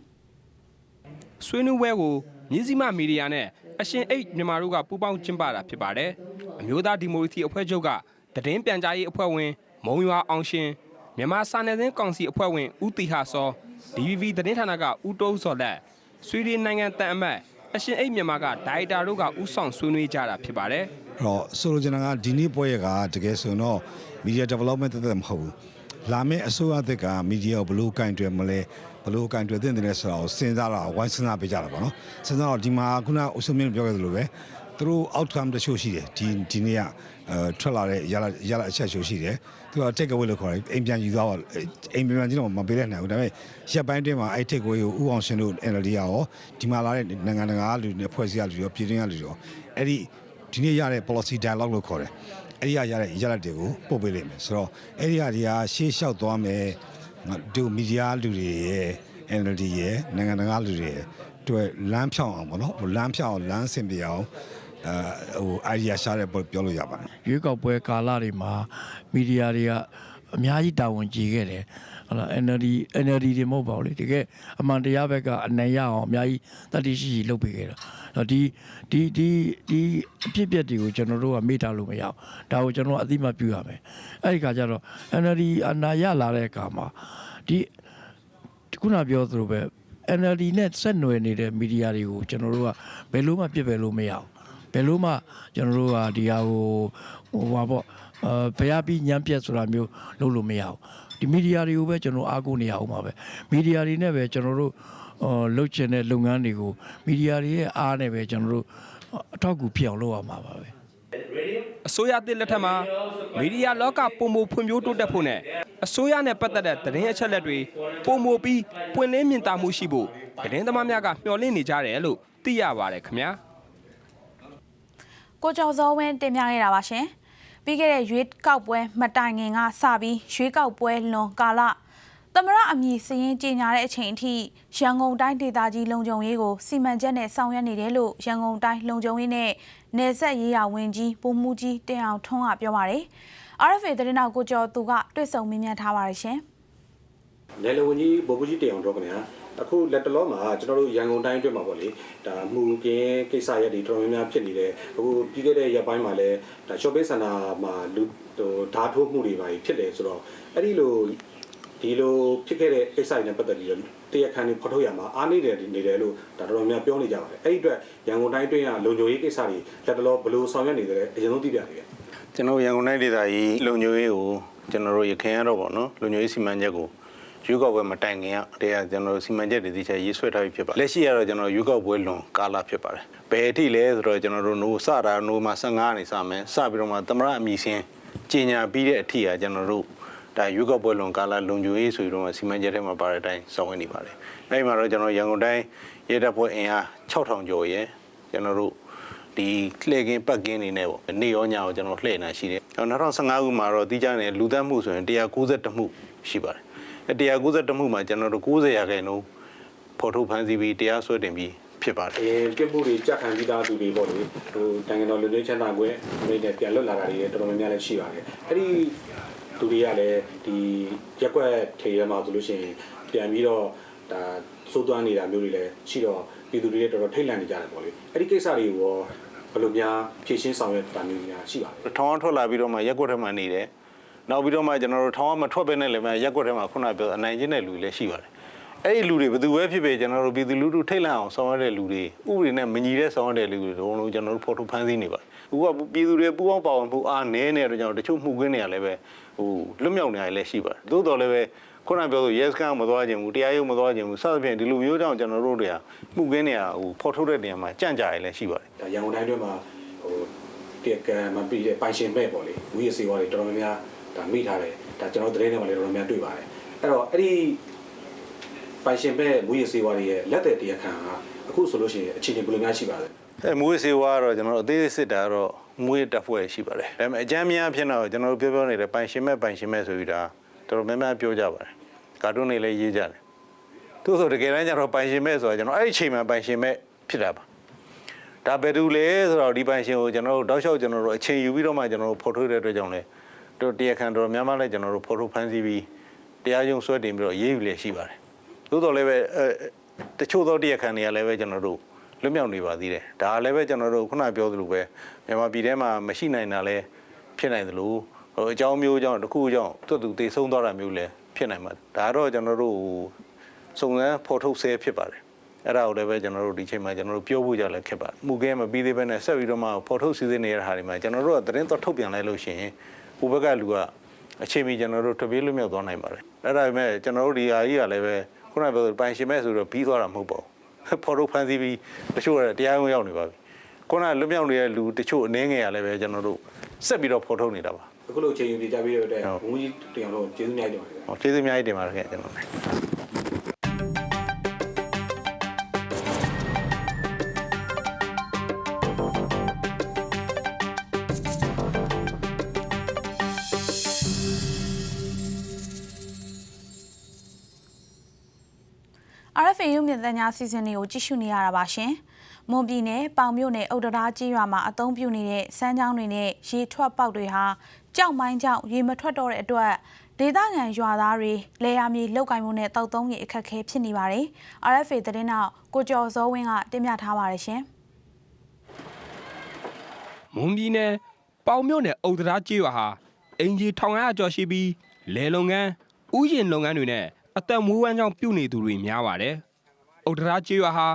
ဆွေးနွေးပွဲကိုမြင်းစီမမီဒီယာနဲ့အရှင်အိတ်မြန်မာတို့ကပူးပေါင်းကျင်းပတာဖြစ်ပါတယ်။အမျိုးသားဒီမိုကရေစီအဖွဲ့ချုပ်ကသတင်းပြန်ကြားရေးအဖွဲ့ဝင်မုံရွာအောင်ရှင် မြန်မာစာနယ်ဇင်းကောင်စီအဖွဲ့ဝင်ဦးတီဟာစော DVB သတင်းဌာနကဦးတိုးစော်လက်ဆွေဒီနိုင်ငံတန်အမတ်အရှင်အိတ်မြန်မာကဒိုင်တာတို့ကဥဆောင်ဆွေးနွေးကြတာဖြစ်ပါတယ်။
အဲ့တော့ဆိုလိုချင်တာကဒီနေ့ပွဲရကတကယ်ဆိုရင်တော့ media development တက်တက်မဟုတ်ဘူးလာမယ့်အစိုးရသစ်က media ကိုဘယ်လိုကင်တွယ်မလဲဘယ်လိုကင်တွယ်သင့်တယ်ဆိုတာကိုစဉ်းစားတာဝိုင်းစဉ်းစားပေးကြတာပေါ့နော်စဉ်းစားတော့ဒီမှာခုနအုပ်စုမင်းပြောခဲ့သလိုပဲ သူတို့ outcome တချို့ရှိတယ်ဒီဒီနေ့ကအဲထွက်လာတဲ့ရလာရလာအချက်ချို့ရှိတယ်သူက take away လို့ခေါ်တယ်အိမ်ပြန်ယူသွားပါအိမ်ပြန်ကြည့်တော့မပေးတဲ့နိုင်ဘူးဒါပေမဲ့ရက်ပိုင်းတွင်းမှာအဲ့ take away ကိုဥအောင်ရှင်တို့ NLD ရောဒီမှာလာတဲ့နိုင်ငံတကာလူတွေဖွဲ့စည်းရလူတွေရောပြည်တွင်းရလူတွေရောအဲ့ဒီဒီနေ့ရတဲ့ policy dialogue လို့ခေါ်တယ်အဲ့ဒီရရတဲ့ရလဒ်တွေကိုပို့ပေးလိမ့်မယ်ဆိုတော့အဲ့ဒီဟာတွေကရှေ့လျှောက်သွားမယ်ငါတို့မီဒီယာလူတွေရဲ့ NLD ရဲ့နိုင်ငံတကာလူတွေရဲ့တွေ့လမ်းဖြောင်းအောင်ပေါ့နော်ဟိုလမ်းဖြောင်းအောင်လမ်းဆင်ပြေအောင် အဲဟို idea ရှာတဲ့ပြောလို့ရပါတယ်
ရွေးကောက်ပွဲကာလတွေမှာမီဒီယာတွေကအများကြီးတာဝန်ကြီးခဲ့တယ်ဟုတ်လား NLD NLD တွေမဟုတ်ပါဘူးလေတကယ်အမှန်တရားဘက်ကအနိုင်ရအောင်အများကြီးတတိရှိရှိလုပ်ပေးခဲ့တာတော့ဒီဒီဒီဒီအဖြစ်အပျက်တွေကိုကျွန်တော်တို့ကမေ့ထားလို့မရအောင်ဒါကိုကျွန်တော်အသိမှပြုရမယ်အဲ့ဒီခါကျတော့ NLD အနာရလာတဲ့အခါမှာဒီခုနပြောသလိုပဲ NLD နဲ့ဆက်နွယ်နေတဲ့မီဒီယာတွေကိုကျွန်တော်တို့ကဘယ်လို့မှပြစ်ပယ်လို့မရအောင် ဘယ်လို့မှကျွန်တော်တို့ကဒီဟာကိုဟိုပါပေါ့အဲဘယ်ရပြီးညံပြက်ဆိုတာမျိုးလုပ်လို့မရအောင်ဒီမီဒီယာတွေကိုပဲကျွန်တော်အားကိုးနေရအောင်ပါပဲမီဒီယာတွေနဲ့ပဲကျွန်တော်တို့ဟိုလုပ်ချင်တဲ့လုပ်ငန်းတွေကိုမီဒီယာတွေရဲ့အားနဲ့ပဲကျွန်တော်တို့အထောက်အကူဖြစ်အောင်လုပ်ရမှာပါပဲ
အစိုးရသစ်လက်ထက်မှာမီဒီယာလောကပုံမဖွံ့ဖြိုးတိုးတက်ဖို့နဲ့အစိုးရနဲ့ပတ်သက်တဲ့သတင်းအချက်အလက်တွေပုံမပြီးပွင့်လင်းမြင်သာမှုရှိဖို့သတင်းသမားများကမျှော်လင့်နေကြတယ်လို့သိရပါတယ်ခင်ဗျာ
ကိုကျော်စောဝင်းတင်ပြခဲ့တာပါရှင်ပြီးခဲ့တဲ့ရွေးကောက်ပွဲမတိုင်ခင်ကစပြီးရွေးကောက်ပွဲလွန်ကာလသမရအမည်စည်ရင်ကြီးညာတဲ့အချိန်အထိရန်ကုန်တိုင်းဒေသကြီးလုံခြုံရေးကိုစီမံချက်နဲ့ဆောင်ရွက်နေတယ်လို့ရန်ကုန်တိုင်းလုံခြုံရေးနဲ့နယ်စပ်ရေးရာဝန်ကြီးပိုမှုကြီးတင်အောင်ထွန်းကပြောပါတယ် RFA သတင်းတော်ကိုကျော်သူကတွေ့ဆုံမေးမြန်းထားပါတယ်ရှင်
နယ်လဝန်ကြီးဗိုလ်မှူးကြီးတေအောင်တော့ခင်ဗျာ အခုလက်တလောမှာကျွန်တော်တို့ရန်ကုန်တိုင်းအတွက်မှာပေါ့လေဒါမှုကင်းကိစ္စရက်တွေတော်တော်များများဖြစ်နေတယ်အခုပြီးခဲ့တဲ့ရက်ပိုင်းမှာလည်းဒါ shopping center မှာလူဟိုဓာတ်ထိုးမှုတွေပါဖြစ်တယ်ဆိုတော့အဲ့ဒီလိုဒီလိုဖြစ်ခဲ့တဲ့ကိစ္စတွေနဲ့ပတ်သက်ပြီးတော့တရားခံတွေဖော်ထုတ်ရမှာအားနေတယ်နေတယ်လို့ဒါတော်တော်များပြောနေကြပါတယ်အဲ့ဒီအတွက်ရန်ကုန်တိုင်းအတွင်းကလုံခြုံရေးကိစ္စတွေလက်တလောဘယ်လိုဆောင်ရွက်နေတယ်အရင်ဆုံးသိပြသေးတယ်
ကျွန်တော်ရန်ကုန်တိုင်းဒေသကြီးလုံခြုံရေးကိုကျွန်တော်တို့ရခိုင်ရတော့ပေါ့နော်လုံခြုံရေးစီမံချက်ကို ရွေးကောက်ပွဲမတိုင်ခင်ကတည်းကကျွန်တော်တို့စီမံချက်တွေတိကျရေးဆွဲထားပြီးဖြစ်ပါတယ်လက်ရှိကတော့ကျွန်တော်ရွေးကောက်ပွဲလွန်ကာလဖြစ်ပါတယ်ဘယ်အထိလဲဆိုတော့ကျွန်တော်တို့နိုးစတာနိုးမှာ15နေစမယ်စပြီးတော့မှသမရအမည်စင်းကြီးညာပြီးတဲ့အထိကကျွန်တော်တို့ဒါရွေးကောက်ပွဲလွန်ကာလလုံခြုံရေးဆိုပြီးတော့မှစီမံချက်ထဲမှာပါတဲ့အတိုင်းဆောင်ရွက်နေပါတယ်အဲဒီမှာတော့ကျွန်တော်ရန်ကုန်တိုင်းရဲတပ်ဖွဲ့အင်အား6000ကျော်ရယ်ကျွန်တော်တို့ဒီလှည့်ကင်းပတ်ကင်းနေနဲ့ပေါ့နေရောညရောကျွန်တော်လှည့်နေတာရှိတယ်။2015ခုမှာတော့တိကျနေလူသက်မှုဆိုရင်192မှုရှိပါတယ်။အဲ 192မှုမှာကျွန်တော်တို့90ရာခိုင်နှုန်းဖော်ထုတ်ဖမ်းဆီးပြီးတရားစွဲတင်ပြီးဖြစ်ပါတယ်
အဲပြစ်မှုတွေကြက်ခံပြီးသားသူတွေပေါ့လေဟိုနိုင်ငံတော်လူမျိုးချမ်းသာခွင့်အမေနဲ့ပြန်လွတ်လာတာတွေတော်တော်များများလည်းရှိပါတယ်အဲ့ဒီသူတွေကလည်းဒီရက်ွက်ထေရမှာဆိုလို့ရှိရင်ပြန်ပြီးတော့ဒါစိုးသွမ်းနေတာမျိုးတွေလည်းရှိတော့ပြည်သူတွေလည်းတော်တော်ထိတ်လန့်နေကြတယ်ပေါ့လေအဲ့ဒီကိစ္စတွေကိုရောဘယ်လိုများဖြည့်ရှင်းဆောင်ရွက်တာမျိုးများရှိပါလဲ။
ထောင်အောင်ထွက်လာပြီးတော့မှရက်ကွက်ထဲမှာနေတယ်။ နောက်ပြီးတော့မှကျွန်တော်တို့ထောင်အောင်မထွက်ဘဲနဲ့လည်းမှရက်ကွက်ထဲမှာခုနပြောအနိုင်ကျင့်တဲ့လူတွေလည်းရှိပါတယ်။အဲ့ဒီလူတွေဘယ်သူပဲဖြစ်ဖြစ်ကျွန်တော်တို့ပြည်သူလူထုထိတ်လန့်အောင်ဆောင်ရွက်တဲ့လူတွေဥပဒေနဲ့မညီတဲ့ဆောင်ရွက်တဲ့လူတွေတို့လုံးကျွန်တော်တို့ဖော်ထုတ်ဖမ်းဆီးနေပါတယ်။အခုကပြည်သူတွေပူးပေါင်းပါဝင်မှုအားနည်းနေတဲ့အတွက်ကြောင့်တချို့မှုခင်းတွေကလည်းပဲဟိုလွတ်မြောက်နေရလည်းရှိပါတယ်။သို့တော်လည်းပဲခုနပြောဆိုရဲစခန်းမသွားခြင်းဘူးတရားရုံးမသွားခြင်းဘူးစသဖြင့်ဒီလိုမျိုးကြောင့်ကျွန်တော်တို့တွေကမှုခင်းတွေကဟိုဖော်ထုတ်တဲ့နေရာမှာကြန့်ကြာရလည်းရှိပါတယ်
ဒါရန်ကုန်တိုင်းအတွင်းမှာဟိုတက်ကံမပြီးတဲ့ပိုင်ရှင်မဲ့ပေါ့လေဝီရစေဝါတွေတော်တော်များများ ဒါမိထားတယ်ဒါကျွန်တော်သတင်းထဲမှာလည်းတော်တော်များတွေ့ပါတယ်အဲ့တော့အဲ့ဒီပိုင်ရှင်မဲ့ဝီရစေဝါတွေရဲ့လက်တဲ့တရားခံကအခုဆိုလို့ရှိရင်အခြေအနေဘယ်လိုများရှိပါလဲ
အဲမွေးစေဝါကတော့ကျွန်တော်တို့အသေးစိတ်စစ်တာကတော့မွေးတက်ဖွဲ့ရှိပါတယ်ဒါပေမဲ့အကြမ်းများဖြစ်တော့ကျွန်တော်တို့ပြောပြောနေတဲ့ပိုင်ရှင်မဲ့ပိုင်ရှင်မဲ့ဆိုပြီးတာတော်တော်များများပြောကြပါတယ်ကာတွန်းတွေလည်းရေးကြတယ်သို့ဆိုတကယ်တမ်းကျတော့ပိုင်ရှင်မဲ့ဆိုတာကျွန်တော်အဲ့ဒီအချိန်မှာပိုင်ရှင်မဲ့ဖြစ်တာပါဒါပဲတူလေဆိုတော့ဒီပိုင်ရှင်ကိုကျွန်တော်တို့တောက်လျှောက်ကျွန်တော်တို့အချိန်ယူပြီးတော့မှကျွန်တော်တို့ဖော်ထုတ်တဲ့အတွက်ကြောင့်လေ တို့တရားခံတော်များများလည်းကျွန်တော်တို့ဖော်ထုတ်ဖမ်းဆီးပြီးတရားရုံးဆွဲတင်ပြီးတော့ရေးယူလည်းရှိပါတယ်သို့တော်လည်းပဲအဲတချို့သောတရားခံတွေကလည်းပဲကျွန်တော်တို့လွတ်မြောက်နေပါသေးတယ်ဒါလည်းပဲကျွန်တော်တို့ခုနပြောသလိုပဲမြန်မာပြည်ထဲမှာမရှိနိုင်တာလည်းဖြစ်နိုင်သလိုဟိုအကြောင်းမျိုးကြောင့်တစ်ခုကြောင့်သူ့သူတေဆုံးသွားတာမျိုးလည်းဖြစ်နိုင်ပါတယ်ဒါတော့ကျွန်တော်တို့စုံစမ်းဖော်ထုတ်ဆဲဖြစ်ပါတယ်အဲ့ဒါကိုလည်းပဲကျွန်တော်တို့ဒီချိန်မှာကျွန်တော်တို့ပြောဖို့ကြလည်းခက်ပါတယ်မှုကဲမပြီးသေးဘဲနဲ့ဆက်ပြီးတော့မှဖော်ထုတ်စီစဉ်နေတဲ့ဟာတွေမှာကျွန်တော်တို့ကသတင်းတော့ထုတ်ပြန်လိုက်လို့ရှိရင်ဟို ဘက်ကလူကအချိန်မီကျွန်တော်တို့တပြေးလွတ်မြောက်သွားနိုင်ပါတယ်အဲ့ဒါပေမဲ့ကျွန်တော်တို့ဒီဟာကြီးကလည်းပဲခုနပြောသလိုပိုင်ရှင်မဲ့ဆိုတော့ပြီးသွားတာမဟုတ်ပါဘူးဖော်ထုတ်ဖန်ဆီးပြီးတချို့ကတရားရုံးရောက်နေပါပြီခုနလွတ်မြောက်နေတဲ့လူတချို့အနေငယ်ရလည်းပဲကျွန်တော်တို့ဆက်ပြီးတော့ဖော်ထုတ်နေတာပါ
အခုလိုအချိန်ယူပြကြပြီးတော့တဲ့ဘုံကြီးတရားတော်ကျေးဇူးများတင်ပါတယ်
ဟောကျေးဇူးအများကြီးတင်ပါတယ်ခင်ဗျကျွန်တော်
တ RFA ရုပ်မြင်သံကြားစီစဉ်တွေကိုကြည့်ရှုနေရတာပါရှင်။မွန်ပြည်နယ်ပေါင်မြို့နယ်အုတ်တရာကြီးရွာမှာအသုံးပြုနေတဲ့စမ်းချောင်းတွေနဲ့ရေထွက်ပေါက်တွေဟာကြောက်မိုင်းကြောင့်ရေမထွက်တော့တဲ့အတွက်ဒေသခံရွာသားတွေလေယာမြေလောက်ကင်မှုနဲ့တောက်သုံးရေအခက်အခဲဖြစ်နေပါတယ်။ RFA သတင်းနောက်ကိုကျော်စောဝင်းကတင်ပြထားပါတယ်ရှင်။
မွန်ပြည်နယ်ပေါင်မြို့နယ်အုတ်တရာကျေးရွာဟာအင်ဂျီထောင်ရကျော်ရှိပြီးလယ်လုပ်ငန်းဥယျာဉ်လုပ်ငန်းတွေနဲ့အသက်မွေးဝမ်းကြောင်းပြုနေသူတွေများပါတယ်။ အုတ်တရာကျေးရွာဟာ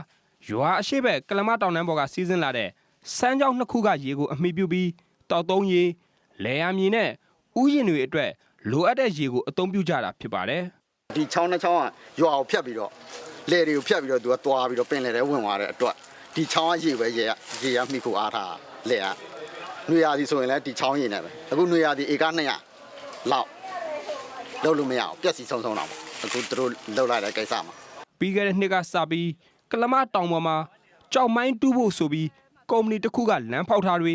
ရွာအရှိဘက်ကလမတောင်တန်းပေါ်ကစီးဆင်းလာတဲ့စမ်းကြောင်းနှစ်ခုကရေကိုအမိပြုပြီးတောက်သုံးရေလယ်ယာမြေနဲ့ဥယျာဉ်တွေအတွက်လိုအပ်တဲ့ရေကိုအသုံးပြုကြတာဖြစ်ပါတယ်။
ဒီချောင်းတစ်ချောင်းကရွာကိုဖြတ်ပြီးတော့လယ်တွေကိုဖြတ်ပြီးတော့သူကသွားပြီးတော့ပင်လယ်ထဲဝင်သွားတဲ့အတွက်ဒီချောင်းကရေပဲရေကရေကမိဖို့အားထားလယ်ကနွေရာသီဆိုရင်လည်းဒီချောင်းရေနဲ့ပဲအခုနွေရာသီဧက200လောက်လုံးလို့မရအောင်ပြက်စီဆုံးဆုံးတော့အခုသူတို့လောက်လိုက်တဲ့ကိစ္စမှာ
ပြီးခဲ့တဲ့နှစ်ကစပြီးကလမတောင်ပေါ်မှာကြောက်မိုင်းတူးဖို့ဆိုပြီးကုမ္ပဏီတစ်ခုကလမ်းဖောက်ထားတွေ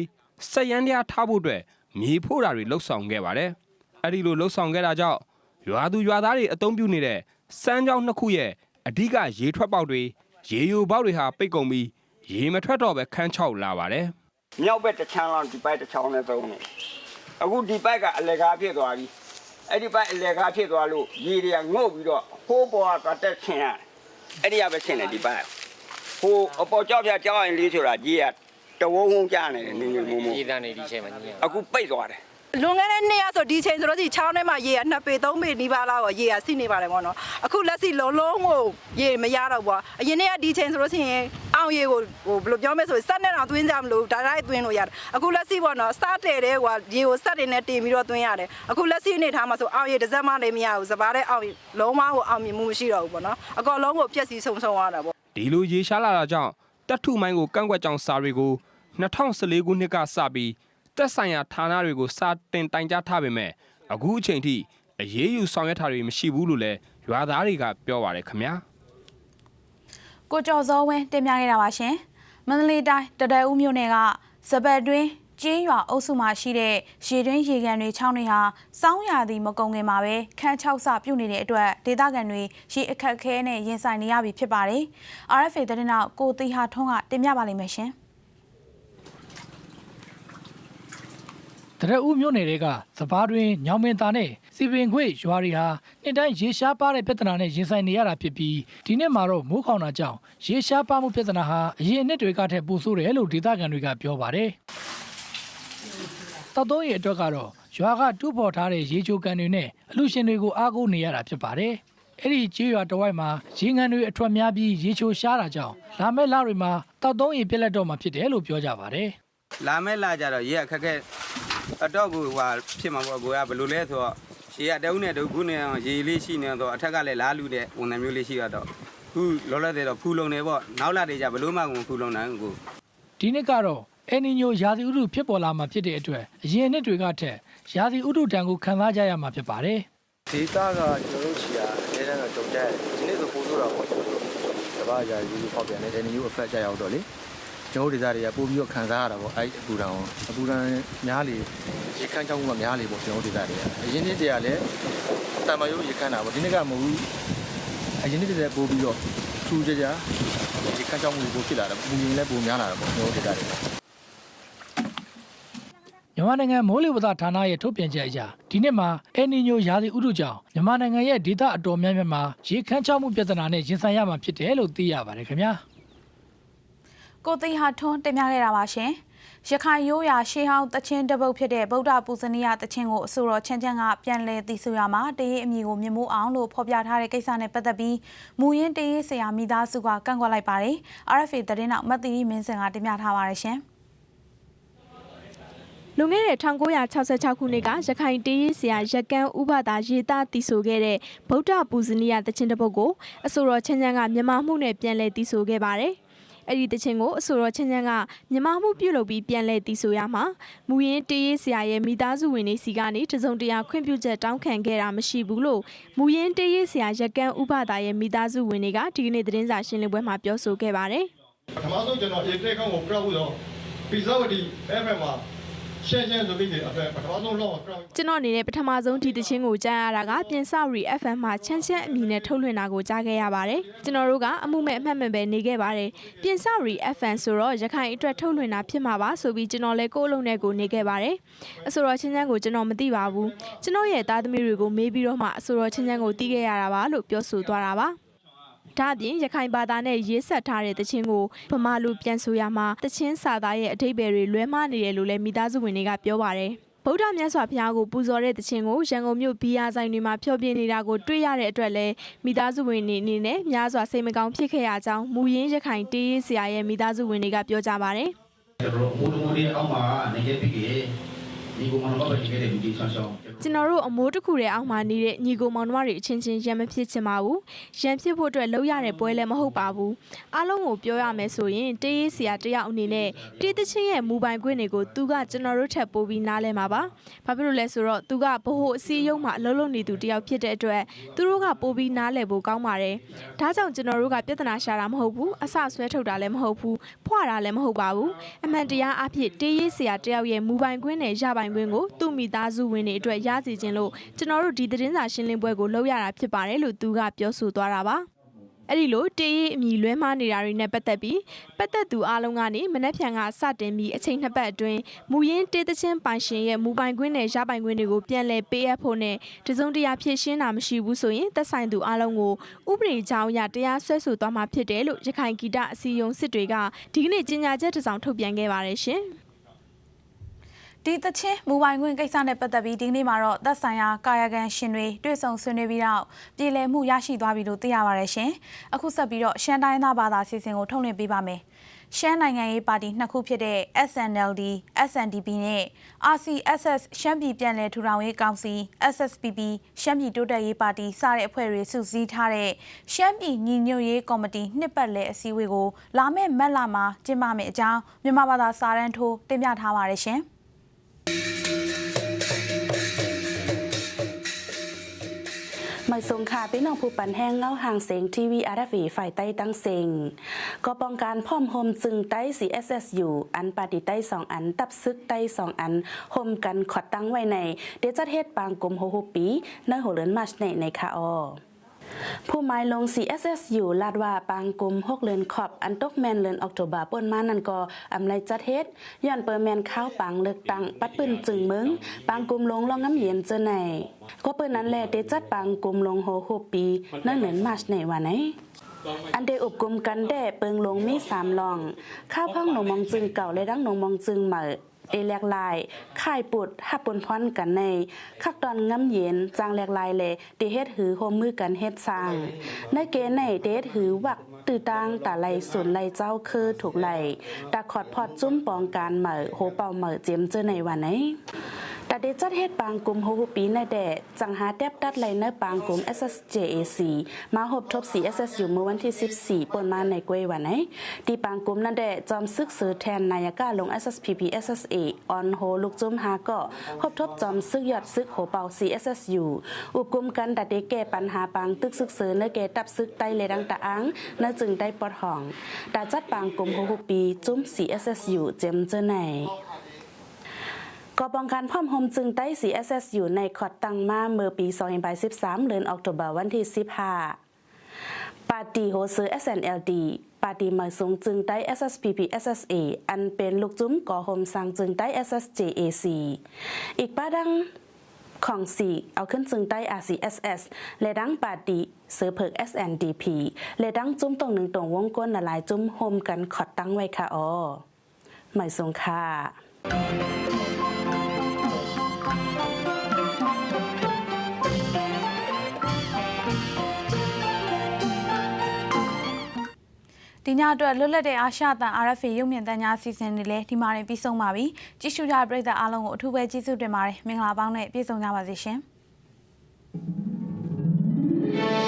စက်ရန်တရားထားဖို့အတွက်မြေဖို့တာတွေလှုပ်ဆောင်ခဲ့ပါတယ်။အဲဒီလိုလှုပ်ဆောင်ခဲ့တာကြောင့်ရွာသူရွာသားတွေအသုံးပြုနေတဲ့စမ်းကြောင်းနှစ်ခုရဲ့အဓိကရေထွက်ပေါက်တွေရေယိုပေါက်တွေဟာပိတ်ကုန်ပြီးရေမထွက်တော့ပဲခန်းချောက်လာပါတယ်
မြောက်ဘက်တစ်ချမ်းလောက်ဒီပိုက်တစ်ချောင်းနဲ့သုံးနေအခုဒီပိုက်ကအလေကားဖြစ်သွားပြီအဲ့ဒီပိုက်အလေကားဖြစ်သွားလို့ရေတွေကငုတ်ပြီးတော့ဟိုးပေါ်ကတက်ချင်ရတယ် အဲ့ဒီကပဲချင်တယ်ဒီပိုက်ဟိုအပေါ်ကြောက်ပြကြောက်ရင်လေးဆိုတာကြီးကတဝုံဝုံကြနေတယ်နေနေမုံမုံ
ရေတန်းနေဒီချိန်မှာညင်
အခုပိတ်သွားတယ်
လွန်ခဲ့တဲ့နေ့ကဆိုဒီချိန်ဆိုတော့ဒီချောင်းထဲမှာရေက2ပေ3ပေနီးပါးလောက်ကိုရေကစီးနေပါတယ်ပေါ့နော်အခုလက်စီလုံးလုံးကိုရေမရတော့ဘူးပေါ့အရင်နေ့ကဒီချိန်ဆိုလို့ရှိရင်အောင်ရေကိုဟိုဘယ်လိုပြောမလဲဆိုစက်နဲ့တော့သွင်းကြမလို့ဒါတိုင်းသွင်းလို့ရတယ်အခုလက်စီပေါ့နော်စတဲ့တဲ့ကွာရေကိုစက်တွေနဲ့တင်ပြီးတော့သွင်းရတယ်အခုလက်စီအနေထားမှာဆိုအောင်ရေတစ်စက်မှလည်းမရဘူးစပါးတဲ့အောင်ရေလုံးဝကိုအောင်မြင်မှုမရှိတော့ဘူးပေါ့နော်အကောလုံးကိုပြက်စီးဆုံဆုံရတာပေါ့။
ဒီလိုရေရှားလာတာကြောင့်တက်ထုမိုင်းကိုကန့်ကွက်ကြောင်စာတွေကို2014ခုနှစ်ကစပြီး တက်ဆိုင်ရာဌာနတွေကိုစာတင်တိုင်ကြားထားပေမဲ့အခုအချိန်ထိအရေးယူဆောင်ရွက်တာတွေမရှိဘူးလို့လည်းရွာသားတွေကပြောပါတယ်ခင်ဗျာ။
ကိုကျော်စောဝင်းတင်ပြခဲ့တာပါရှင်။မန္တလေးတိုင်းတတဲဦးမြို့နယ်ကစပတ်တွင်းကျင်းရွာအုပ်စုမှာရှိတဲ့ရေတွင်းရေကန်တွေချောင်းတွေဟာစောင်းရာသီမကုန်ခင်မှာပဲခန်း6ဆပြုတ်နေတဲ့အတွက်ဒေသခံတွေရေအခက်အခဲနဲ့ရင်ဆိုင်နေရပြီဖြစ်ပါတယ်။ RFA သတင်းနောက်ကိုတီဟာထွန်းကတင်ပြပါလိမ့်မယ်ရှင်။
တရက်ဦးမြို့နယ်တွေကစပားတွင်ညောင်မင်သားနဲ့စီပင်ခွေရွာတွေဟာနှစ်တိုင်းရေရှားပါတဲ့ပြဿနာနဲ့ရင်ဆိုင်နေရတာဖြစ်ပြီးဒီနှစ်မှာတော့မိုးခေါင်တာကြောင့်ရေရှားပါမှုပြဿနာဟာအရင်နှစ်တွေကထက်ပိုဆိုးတယ်လို့ဒေသခံတွေကပြောပါတယ်။တောက်သုံးရေအတွက်ကတော့ရွာကတူးဖော်ထားတဲ့ရေချိုကန်တွေနဲ့အလူရှင်တွေကိုအားကိုးနေရတာဖြစ်ပါတယ်။အဲ့ဒီကျေးရွာတစ်ဝိုက်မှာရေငန်တွေအထွက်များပြီးရေချိုရှားတာကြောင့်လာမယ့်လတွေမှာတောက်သုံးရေပြက်လက်တော့မှာဖြစ်တယ်လို့ပြောကြပါတယ်။
လာမဲ့လာကြတော့ရေကခက်ခဲအတော့ကိုဟိုဖြစ်မှာပေါ့ကိုကဘယ်လိုလဲဆိုတော့ရေကတအုပ်နဲ့တအုပ်ခုနဲ့ရေလေးရှိနေတော့အထက်ကလည်းလားလူတဲ့ဝန်ထမ်းမျိုးလေးရှိတော့ခုလောလောဆယ်တော့ဖူလုံနေပေါ့နောက်လာတွေကြဘယ်လိုမှကိုဖူလုံနိုင်ကို
ဒီနှစ်ကတော့အယ်နီညိုရာသီဥတုဖြစ်ပေါ်လာမှာဖြစ်တဲ့အတွက်အရင်နှစ်တွေကထက်ရာသီဥတုတံကိုခံစားကြရမှာဖြစ်ပါတယ်
ဒေတာကကျွန်တော်တို့ချီတာအဲဒါတော့ကြုံကြရတယ်ဒီနေ့ဆိုပို့ဆိုတာပေါ့ကျွန်တော်တို့တပတ်ကြာယူဖောက်ပြန်တယ်အဲဒီမျိုးအဖက်ကြရောက်တော့လေ ကျွန်တော်တို့ဒေတာတွေကပို့ပြီးတော့ခံစားရတာပေါ့အဲ့အပူတံအပူတံများလေရေခမ်းချောင်းကများလေပေါ့ကျွန်တော်တို့ဒေတာတွေကအရင်နှစ်တည်းကလည်းတံမယိုးရေခမ်းတာပေါ့ဒီနေ့ကမဟုတ်ဘူးအရင်နှစ်တည်းပို့ပြီးတော့ထူးကြကြရေခမ်းချောင်းမှုပို့ဖြစ်လာတယ်ပူရင်လည်းပိုများလာတာပေါ့ကျွန်တော်တို့ဒေတာတွေ
မြန်မာနိုင်ငံမိုးလေဝသဌာနရဲ့ထုတ်ပြန်ချက်အရဒီနှစ်မှာအယ်နီညိုရာသီဥတုကြောင့်မြန်မာနိုင်ငံရဲ့ဒေသအတော်များများမှာရေခမ်းချောက်မှုပြဿနာနဲ့ရင်ဆိုင်ရမှာဖြစ်တယ်လို့သိရပါတယ်ခင်ဗျာ
ကိုသိဟာထွန်းတင်ပြခဲ့တာပါရှင်။ရခိုင်ရိုးရာရှေးဟောင်းတချင်းတပုတ်ဖြစ်တဲ့ဗုဒ္ဓပူဇနီယတချင်းကိုအဆိုတော်ချမ်းချမ်းကပြန်လည်တည်ဆူရမှာတရေအမည်ကိုမြင်မိုးအောင်လို့ဖော်ပြထားတဲ့ကိစ္စနဲ့ပတ်သက်ပြီးမူရင်းတရေဆရာမိသားစုကကန့်ကွက်လိုက်ပါတယ်။ RFA သတင်းနောက်မတ်တီမင်းစင်ကတင်ပြထားပါတယ်ရှင်။
လွန်ခဲ့တဲ့1966ခုနှစ်ကရခိုင်တေးရေးဆရာရက်ကန်းဥပဒါရေးသားတည်ဆိုခဲ့တဲ့ဗုဒ္ဓပူဇနီယတခြင်းတစ်ပုဒ်ကိုအဆိုတော်ချမ်းချမ်းကမြန်မာမှုနဲ့ပြန်လည်တည်ဆိုခဲ့ပါတယ်။ အဲ့ဒီတခြင်းကိုအဆိုတော်ချမ်းချမ်းကမြန်မာမှုပြုလုပ်ပြီးပြန်လည်တည်ဆိုရမှာမူရင်းတေးရေးဆရာရဲ့မိသားစုဝင်တွေစီကနေတစုံတရာခွင့်ပြုချက်တောင်းခံခဲ့တာမရှိဘူးလို့မူရင်းတေးရေးဆရာရက်ကန်းဥပဒါရဲ့မိသားစုဝင်တွေကဒီကနေ့သတင်းစာရှင်းလင်းပွဲမှာပြောဆိုခဲ့ပါတယ်။
ပထမဆုံးကျွန်တော် A ဖလက်ကောင်ကိုပြတ်ဖို့တော့ပီဇာဝတီ FM မှာ ရှင်းရှင်းဆိုပြီးဒီအတွက်ပထမဆုံးလော
က်တော့ကျွန်တော်အနေနဲ့ပထမဆုံးဒီတချင်းကိုကြားရတာကပြင်စရီ FM မှာချမ်းချမ်းအမည်နဲ့ထုတ်လွှင့်တာကိုကြားခဲ့ရပါတယ်ကျွန်တော်တို့ကအမှုမဲ့အမှတ်မဲ့ပဲနေခဲ့ပါတယ်ပြင်စရီ FM ဆိုတော့ရခိုင်အတွက်ထုတ်လွှင့်တာဖြစ်မှာပါဆိုပြီးကျွန်တော်လည်းကိုယ့်အလုံးနဲ့ကိုနေခဲ့ပါတယ်အဆိုတော်ချမ်းချမ်းကိုကျွန်တော်မသိပါဘူးကျွန်တော်ရဲ့သားသမီးတွေကိုမေးပြီးတော့မှအဆိုတော်ချမ်းချမ်းကိုတီးခဲ့ရတာပါလို့ပြောဆိုသွားတာပါ ဒါအပြင်ရခိုင်ဘာသာနဲ့ရေးဆက်ထားတဲ့တခြင်းကိုဗမာလူပြန်ဆိုရမှာတခြင်းစာသားရဲ့အထိပ္ပယ်တွေလွဲမှားနေတယ်လို့လည်းမိသားစုဝင်တွေကပြောပါတယ်ဗုဒ္ဓမြတ်စွာဘုရားကိုပူဇော်တဲ့တခြင်းကိုရန်ကုန်မြို့ဘီယာဆိုင်တွေမှာဖျော်ဖြေနေတာကိုတွေ့ရတဲ့အတွက်လည်းမိသားစုဝင်တွေအနေနဲ့များစွာစိတ်မကောင်းဖြစ်ခဲ့ရကြောင်းမူရင်းရခိုင်တေးရေးဆရာရဲ့မိသားစုဝင်တွေကပြောကြပါတယ်
ကျွန်တော်တို့ဘုဒ္ဓမူရီအောက်မှာနေခဲ့ပြီးဒီကောင်မတော်ပဲရှိခဲ့တဲ့ဒီဆောင်ဆောင်
ကျွန်တော်တို့အမိုးတစ်ခုတည်းအောက်မှာနေတဲ့ညီကိုမောင်နှမတွေအချင်းချင်းရံမဖြစ်ချင်ပါဘူး။ရံဖြစ်ဖို့အတွက်လောက်ရတဲ့ပွဲလည်းမဟုတ်ပါဘူး။အားလုံးကိုပြောရမယ်ဆိုရင်တေးရေးဆရာတယောက်အနေနဲ့တေးသချင်းရဲ့မူပိုင်ခွင့်တွေကိုသူကကျွန်တော်တို့ထက်ပိုပြီးနားလဲမှာပါ။ဘာဖြစ်လို့လဲဆိုတော့သူကဘ ਹੁ အစည်းအရုံးမှာအလုပ်လုပ်နေသူတယောက်ဖြစ်တဲ့အတွက်သူတို့ကပိုပြီးနားလဲဖို့ကောင်းပါတယ်။ဒါကြောင့်ကျွန်တော်တို့ကပြဿနာရှာတာမဟုတ်ဘူး။အဆဆွဲထုတ်တာလည်းမဟုတ်ဘူး။ဖွာတာလည်းမဟုတ်ပါဘူး။အမှန်တရားအဖြစ်တေးရေးဆရာတယောက်ရဲ့မူပိုင်ခွင့်နဲ့ရပိုင်ခွင့်ကိုသူ့မိသားစုဝင်တွေအတွက်ရစီခြင်းလို့ကျွန်တော်တို့ဒီသတင်းစာရှင်းလင်းပွဲကိုလုပ်ရတာဖြစ်ပါတယ်လို့သူကပြောဆိုသွားတာပါအဲ့ဒီလိုတေးရေးအမီလွဲမှားနေတာတွေနဲ့ပတ်သက်ပြီးပတ်သက်သူအားလုံးကနေမနှက်ဖြန်ကစတင်ပြီးအချိန်နှစ်ပတ်အတွင်းမူရင်းတေးသချင်းပိုင်ရှင်ရဲ့မူပိုင်ခွင့်နဲ့ရပိုင်ခွင့်တွေကိုပြန်လည်ပေးအပ်ဖို့နဲ့တစုံတရာဖြည့်ရှင်းတာမရှိဘူးဆိုရင်သက်ဆိုင်သူအားလုံးကိုဥပဒေကြောင်းအရတရားစွဲဆိုသွားမှာဖြစ်တယ်လို့ရခိုင်ဂီတအစည်းအရုံးစစ်တွေကဒီကနေ့ကြေညာချက်တစ်စောင်ထုတ်ပြန်ခဲ့ပါတယ်ရှင်။
ဒီသချင်းမူပိုင်ခွင့်ကိစ္စနဲ့ပတ်သက်ပြီးဒီကနေ့မှာတော့သက်ဆိုင်ရာကာယကံရှင်တွေတွေ့ဆုံဆွေးနွေးပြီးတော့ပြည်လည်မှုရရှိသွားပြီလို့သိရပါတယ်ရှင်။အခုဆက်ပြီးတော့ရှမ်းတိုင်းသားဘာသာစီစဉ်ကိုထုတ်လွှင့်ပေးပါမယ်။ရှမ်းနိုင်ငံရေးပါတီနှစ်ခုဖြစ်တဲ့ SNLD, SNDP နဲ့ RCSS ရှမ်းပြည်ပြည်လည်ထူထောင်ရေးကောင်စီ SSPP ရှမ်းပြည်တိုးတက်ရေးပါတီစတဲ့အဖွဲ့တွေစုစည်းထားတဲ့ရှမ်းပြည်ညီညွတ်ရေးကော်မတီနှစ်ပတ်လည်အစည်းအဝေးကိုလာမယ့်မက်လာမှာကျင်းပမယ်အကြောင်းမြန်မာဘာသာစာရန်ထိုးတင်ပြထားပါတယ်ရှင်။
ม่สงขาพี่น้องผู้ปันแห้งเงาห่างเสียงทีวีอาร์ฟีฝ่ายใต้ตั้งเสียงก็ป้องกันพ่อมโฮมจึงใต้ CSS อยู่อันปฏิใต้สองอัน ตับซึกใต้สองอันโฮมกันขอดตั้งไว้ใน เดจัดเฮ็ดปางกลมโฮโฮปีในหัวเรือนมาชในในคาออ ผู้หมายลง CSS อยู่ลาดว่าปางกลุ่ม6เลือนขอบอันตกแมนเลือนออกโตบาป่นมานั่นก็อำไลจัดเฮ็ดย้อนเปิดแมนข้าวปังเลือกตั้งปัดปืนจึงเมืองปางกลุ่มลงลองน้ำเย็นเจอไหนก็เปิ้นนั้นและได้จัดปางกลุ่มลงโฮโฮปีนั่นเหลือนมาชในวันไหนอันเดอุบกลุ่มกันแด่เปิงลงมีสามลอง ข้าวพังหนมองจึงเก่าและดังหนมองจึงเหมอ เอแลกลายข่ายปุดหับปนพรกันใน คักตอนง้ำเย็นจางแลกลายแลเดเฮ็ดหือโฮมมือกันเฮ็ดสร้าง ในเกณฑ์ในเดเฮ็ดหือวักตือตางตาไหลสุนไหลเจ้าคือถูกไหลตาขอดพอดจุ้มปองการเหมอโหเป่าเหมอเจียมเจอในวันไหน เดจัดเฮ็ดปางกลุ่มโฮฮูปีในแดดจังหาแดบดัดไลเนอร์ปางกลุ่ม SSJAC มาหบทบ 4SS อยู่เมื่อวันที่ 14ปนมาในกวยวันไหนดีปางกลุ่มนั่นแดดจอมซึกซื้อแทนนายกาลง SSPP SSA ออนโฮลูกจุ้มหาก็หบทบจอมซึกยอดซึกโหเป่า CSS อยู่อุบกลุ่มกันแต่เดแก้ปัญหาปางตึกซึกซื้อเนื้อแก่ตับซึกไตเลดังตะอังเนื้อจึงได้ปอดห้องแต่จัดปางกลุ่มโฮฮูปีจุ้ม CSS อยู่เจมเจอไหน กอป้องกันพ่อมโฮมจึงใต้ CSS อสเอสอยู่ในขอดตังมาเมื่อปี2013เดือนออกตุลาวันที่ 15 ปาร์ตี้โฮเซอร์ SNLD ปาร์ตี้มายสงจึงใต้ SSPP SSA อันเป็นลูกจุ้มก่อโฮมสังจึงใต้ SSJAC อีกป้าดังของสี่เอาขึ้นจึงใต้ RCSS และดังปาร์ตี้เสือเพิก SNDP และดังจุ้มตรงหนึ่งตรงวงก้นละลายจุ้มโฮมกันขอดตั้งไว้ค่ะอ๋อหมายสงค่ะ
ဒီညအတွက်လွတ်လပ်တဲ့အာရှတန် RFA ရုပ်မြင်သံကြားစီစဉ်တွေလည်းဒီမှာတင်ပြီးဆုံးပါပြီ။ကြည့်ရှုကြပရိသတ်အားလုံးကိုအထူးပဲကျေးဇူးတင်ပါတယ်။မင်္ဂလာပေါင်းနဲ့ပြည့်စုံကြပါစေရှင်။